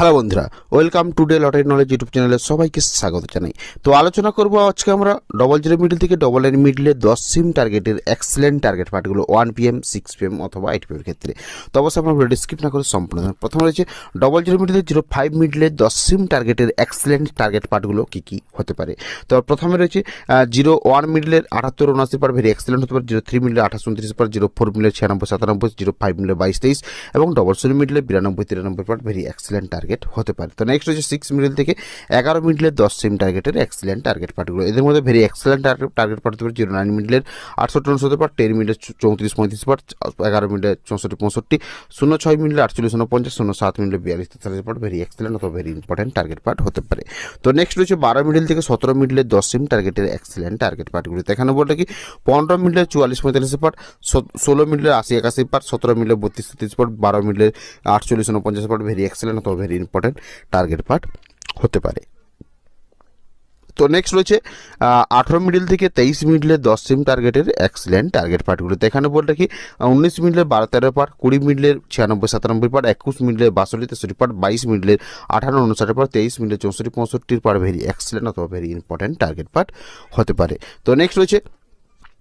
Hello বন্ধুরা, welcome to day lottery knowledge YouTube চ্যানেলে সবাইকে স্বাগত জানাই। তো আলোচনা করব আজকে আমরা ডবল জিরো মিডল থেকে ডবল নাইন মিডলে দশ সিম টার্গেটের এক্সেলেন্ট টার্গেট পার্টগুলো ওয়ান পিএম সিক্স পিএম অথবা এইট পিএম ক্ষেত্রে। তো অবশ্যই আমরা ভিডিও স্কিপ না করে সম্পূর্ণ প্রথম রয়েছে ডবল জিরো মিডলে জিরো ফাইভ মিডলে দশ সিম টার্গেটের এক্সেলেন্ট টার্গেট পার্টগুলো কী কী হতে পারে। তো প্রথমে রয়েছে জিরো ওয়ান মিডলের আটাত্তর উনআশি পার ভেরি এক্সেলেন্ট হতে পারে জিরো থ্রি মিডলে আঠাশ উনত্রিশ পার জিরো ফোর মিডলে ছিয়ানব্বই সাতানব্বই জিরো ফাইভ মিডলে বাইশ তেইশ এবং ডবল জিরো মিডলে বিরানব্বই তিরানব্বই পার ভেরি এক্সেলেন্ট টার্গেট হতে পারে। তো নেক্সট হচ্ছে সিক্স মিডল থেকে এগারো মিডলের দশ সিম টার্গেটের এক্সেলেন্ট টার্গেট পার্টগুলো এদের মধ্যে ভেরি এক্সেলেন্ট টার্গেট পার্ট হতে পারে জিরো নাইন মিডলের আটষট্টি উনসত্তর পার টেন মিডলের চৌত্রিশ পঁয়ত্রিশ পার এগারো মিডলে চৌষট্টি পঁয়ষট্টি, শূন্য ছয় মিডলে আটচল্লিশ শূন্য পঞ্চাশ শূন্য সাত মিডলে বিয়াল্লিশ তেতাল্লিশ পার্ট ভেরি এক্সেলেন্ট অথবা ভেরি ইম্পর্টেন্ট টার্গেট পার্ট হতে পারে। তো নেক্সট রয়েছে বারো মিডল থেকে সতেরো মিডলের দশ সিম টার্গেটের এক্সেলেন্ট টার্গেট পার্টগুলো এখানে বলতে কি? পনেরো মিডলের চুয়াল্লিশ পঁয়তাল্লিশ পার ষোলো মিডলের আশি একাশি পার সতেরো মিডলে বত্রিশ তেত্রিশ পার বারো মিডলের আটচল্লিশ উনপঞ্চাশ পার ভেরি এক্সেলেন্ট অথবা ভেরি ইম্পর্টেন্ট টার্গেট পার্ট হতে পারে। তো নেক্সট রয়েছে আঠেরো মিডিল থেকে তেইশ মিডলে দশ সিম টার্গেটের এক্সিলেন্ট টার্গেট পার্টগুলোতে এখানে বলতে কি উনিশ মিডলের বারো তেরো পার কুড়ি মিডলের ছিয়ানব্বই সাতানব্বই পার একুশ মিডলের বাষট্টি তেষট্টি পার বাইশ মিডলের আঠারো উনষাট পার তেইশ মিডলের চৌষট্টি পঁয়ষট্টির পার ভেরি এক্সিলেন্ট অথবা ভেরি ইম্পর্টেন্ট টার্গেট পার্ট হতে পারে। তো নেক্সট রয়েছে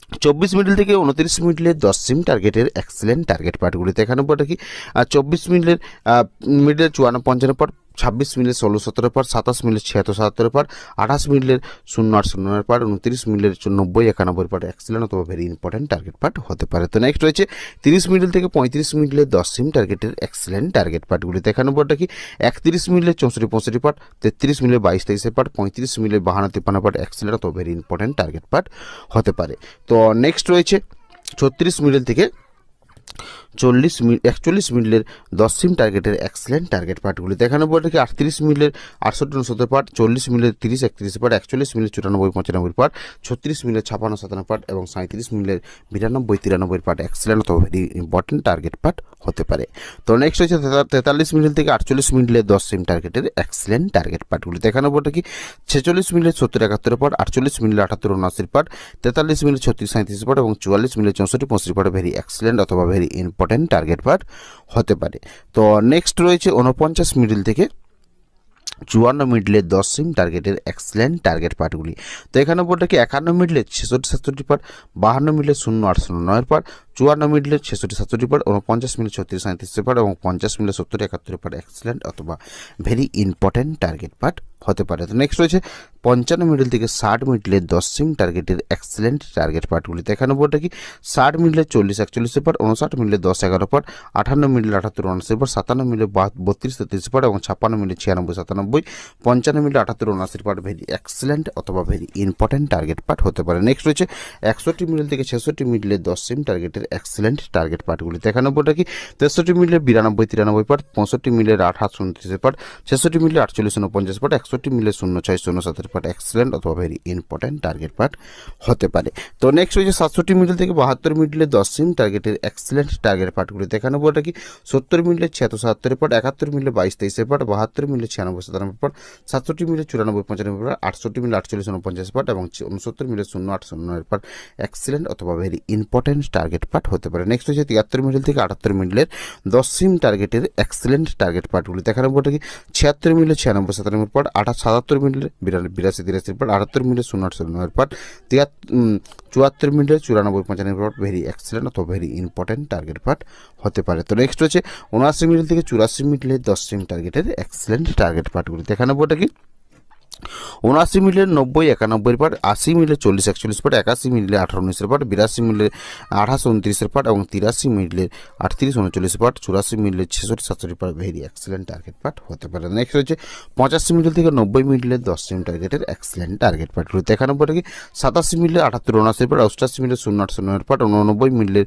চব্বিশ মিডিল থেকে উনত্রিশ মিডিলের দশ সিম টার্গেটের এক্সেলেন্ট টার্গেট পার্টগুলিতে এখানে বলতে আর চব্বিশ মিডলের মিডলের চুয়ান্ন, পঞ্চান্ন পর ছাব্বিশ মিনিটের ষোলো সতেরো পার, সাতাশ মিনিটের ছিয়াত্তর সাতাত্তর পার, আঠাশ মিনিটের শূন্য আট শূন্য নয় পার, উনত্রিশ মিনিটের নব্বই একানব্বই পার এক্সেলেন্ট অথবা ভেরি ইম্পর্টেন্ট টার্গেট পার্ট হতে পারে। তো নেক্সট রয়েছে, তিরিশ মিনিট থেকে পঁয়ত্রিশ মিনিটের দশ সিম টার্গেটের এক্সেলেন্ট টার্গেট পার্টগুলিতে দেখানো বলটা কি একত্রিশ মিনিটের চৌষট্টি পঁয়ষট্টি পার্ট তেত্রিশ মিনিটের বাইশ তেইশে পার্ট পঁয়ত্রিশ মিনিটের বাহান্ন তিপ্পান্ন পার্ট এক্সেলেন্ট অথবা ভেরি ইম্পর্টেন্ট টার্গেট পার্ট হতে পারে। তো নেক্সট রয়েছে, ছত্রিশ মিনিট থেকে চল্লিশ মিনিট একচল্লিশ মিনিটের দশ সিম টার্গেটের এক্সেলেন্ট টার্গেট পার্টগুলি দেখানো বলতে কি আটত্রিশ মিনিটের আটষট্টি উনসত্তর পার্ট চল্লিশ মিনিটের তিরিশ একত্রিশ পার্ট একচল্লিশ মিনিট চুরানব্বই পঁচানব্বই পার্ট ছত্রিশ মিনিটের ছাপান্ন সাতান্ন পার্ট এবং সাঁত্রিশ মিনিটের বিরানব্বই তিরানব্বই পার্ট এক্সেলেন্ট অথবা ভেরি ইম্পর্টেন্ট টার্গেট পার্ট হতে পারে। তো নেক্সট হচ্ছে তেতাল্লিশ মিনিট থেকে আটচল্লিশ মিনিটের দশ সিম টার্গেটের এক্সেলেন্ট টার্গেট পার্টগুলি দেখানো বলতে কি ছেচল্লিশ মিনিট সত্তর একাত্তর পার্ট আটচল্লিশ মিনিট আটাত্তর উনআশির পার্ট তেতাল্লিশ মিনিট ছত্রিশ সাঁত্রিশ পার্ট এবং চুয়াল্লিশ মিনিট চৌষট্টি পঁয়ষট্টি পার্ট ভেরি এক্সেলেন্ট অথবা ভেরি ইম্পর্টেন্ট টার্গেট পার্ট হতে পারে। তো নেক্সট রয়েছে উনপঞ্চাশ মিডিল থেকে চুয়ান্ন মিডলের দশ সিম টার্গেটের এক্সেলেন্ট টার্গেট পার্টগুলি তো এখানে বলতে কি একান্ন মিডলের ছেষট্টি, সাতষট্টি পার বাহান্ন মিডলের শূন্য আট শূন্য নয়ের পার চুয়ান্ন মিডলের ছেষট্টি, সাতষট্টি পার উনপঞ্চাশ মিনিট ছত্রিশ সাঁত্রিশের পার এবং পঞ্চাশ মিনিট সত্তর, একাত্তর পার এক্সেলেন্ট অথবা ভেরি ইম্পর্টেন্ট টার্গেট পার্ট হতে পারে। তো নেক্সট রয়েছে পঞ্চান্ন মিডল থেকে ষাট মিডলের দশ সিম টার্গেটের এক্সেলেন্ট টার্গেট পার্টগুলি দেখানো বলতে কি, ষাট মিডলের চল্লিশ একচল্লিশের পর উনষাট মিডলের দশ, এগারো পর, আঠান্ন মিডল আটাত্তর উনআশির পর, সাতান্ন মিডলে বত্রিশ, তেত্রিশ পর এবং ছাপ্পান্ন মিনিট ছিয়ানব্বই, সাতানব্বই, পঞ্চান্ন মিনিট আটাত্তর উনআশির পার্ট ভেরি এক্সেলেন্ট অথবা ভেরি ইম্পর্টেন্ট টার্গেট পার্ট হতে পারে। নেক্সট রয়েছে একষট্টি মিডল থেকে ছেষট্টি মিডলের দশ সিম টার্গেটের এক্সেলেন্ট টার্গেট পার্টগুলি বলতে কি? তেষট্টি মিডলের বিরানব্বই, তিরানব্বই পার্ট পঁয়ষট্টি মিডলের আঠাশ উনত্রিশের পার্ট ছেষট্টি মিডলে আটচল্লিশ উনপঞ্চাশ পার্ট একষট্টি মিডলে শূন্য ছয় শূন্য সাতের পার্ট এক্সেলেন্ট অথবা ভেরি ইম্পর্টেন্ট টার্গেট পার্ট হতে পারে। তো নেক্সট হয়েছে সাতষট্টি মিডল থেকে বাহাত্তর মিডলে দশ সিম টার্গেটের এক্সেলেন্ট টার্গেট পার্টগুলি বলতে কি? সত্তর মিডলে ছিয়াত্তর সাতাত্তরের পার্ট একাত্তর মিডলে বাইশ তেইশের পার্ট বাহাত্তর মিডলে ছিয়ানব্বই সাতানব্বই পার্ট সাতষট্টি মিডলে চুরানব্বই পঁচানব্বই পার্ট আটষট্টি মিডলে আটচল্লিশ উনপঞ্চাশ পার্ট এবং উনসত্তর মিডলে শূন্য আট শূন্য পার্ট এক্সেলেন্ট অথবা ভেরি ইম্পর্টেন্ট টার্গেট পার্ট হতে পারে। নেক্সট হচ্ছে তিয়াত্তর মিডল থেকে আটাত্তর মিডলের দশ সিম টার্গেটের এক্সেলেন্ট টার্গেট পার্টগুলি এখানে বলতে কি ছিয়াত্তর মিডলে ছিয়ানব্বই সাতানব্বই পার্ট আঠাশ সাতাত্তর মিডলে বিরানব্বই বিরাশি তিরাশির পার্ট আটাত্তর মিডলে শূন্য আট শূন্য নয়ের পার্ট চুয়াত্তর মিডলে চুরানব্বই, পঁচানব্বই পার্ট ভেরি এক্সেলেন্ট অথবা ভেরি ইম্পর্টেন্ট টার্গেট পার্ট হতে পারে। তো নেক্সট হচ্ছে, উনআশি মিডল থেকে চুরাশি মিডলে দশ সিম টার্গেটের এক্সেলেন্ট টার্গেট পার্টগুলি এখানে বলতে কি উনআশি মিলের নব্বই, একানব্বই পাট আশি মিলে চল্লিশ, একচল্লিশ পাট একাশি মিলে আঠারো উনিশের পাট বিরাশি মিলে আঠাশ উনত্রিশের পাট এবং তিরাশি মিলে আটত্রিশ, উনচল্লিশ পাট চুরাশি মিলে ছেষট্টি, সাতষট্টি part very excellent target part হতে পারে। নেক্সট হচ্ছে পঁচাশি মিডল থেকে নব্বই মিডলের দশ সিম টার্গেটের এক্সেলেন্ট টার্গেট পার্ট রয়েছে একানব্বই কি সাতাশি মিলে আটাত্তর উনআশির পাট অষ্টাশি মিলে শূন্য, আট শূন্যের পাট উননব্বই মিলে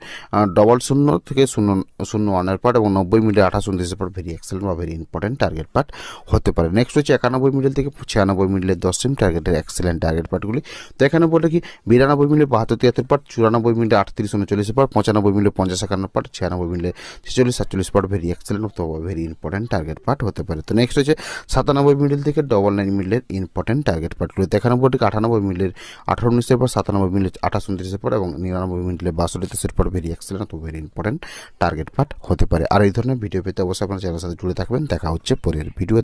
ডবল শূন্য থেকে শূন্য শূন্য ওয়ানের পাট এবং নব্বই মিলে আঠাশ উনত্রিশের পাট ভেরি এক্সেলেন্ট বা ভেরি ইম্পর্টেন্ট টার্গেট পার্ট হতে পারে। নেক্সট হচ্ছে একানব্বই মিডল থেকে ছিয়ানব্বই মিডলের দশ সিম টার্গেটের এক্সেলেন্ট টার্গেট পার্টগুলি তো এখানে বলে কি, বিরানব্বই মিলে বাহাত্তর তিয়াত্তর পার্ট চুরানব্বই মিলে আটত্রিশ উনচল্লিশ পার্ট পঁচানব্বই মিলে পঞ্চাশ একান্ন পার্ট ছিয়ানব্বই মিলে ছেচল্লিশ, সাতচল্লিশ পার্ট ভেরি এক্সেলেন্ট অথবা ভেরি ইম্পর্টেন্ট টার্গেট পার্ট হতে পারে। তো নেক্সট হচ্ছে সাতানব্বই মিডল থেকে ডবল নাইন মিলের ইম্পর্টেন্ট টার্গেট পার্টগুলি তো এখানে বলে আটানব্বই মিলের আঠারো উনিশের পর সাতানব্বই মিলে আঠাশ উনত্রিশের পর এবং নিরানব্বই মিলে বাষট্টি তেইশের পর ভেরি এক্সেলেন্ট অথবা ভেরি ইম্পর্টেন্ট টার্গেট পার্ট হতে পারে। আর এই ধরনের ভিডিও পেতে অবশ্যই আপনার চ্যানেলের সাথে জুড়ে থাকবেন। দেখা হচ্ছে পরের ভিডিও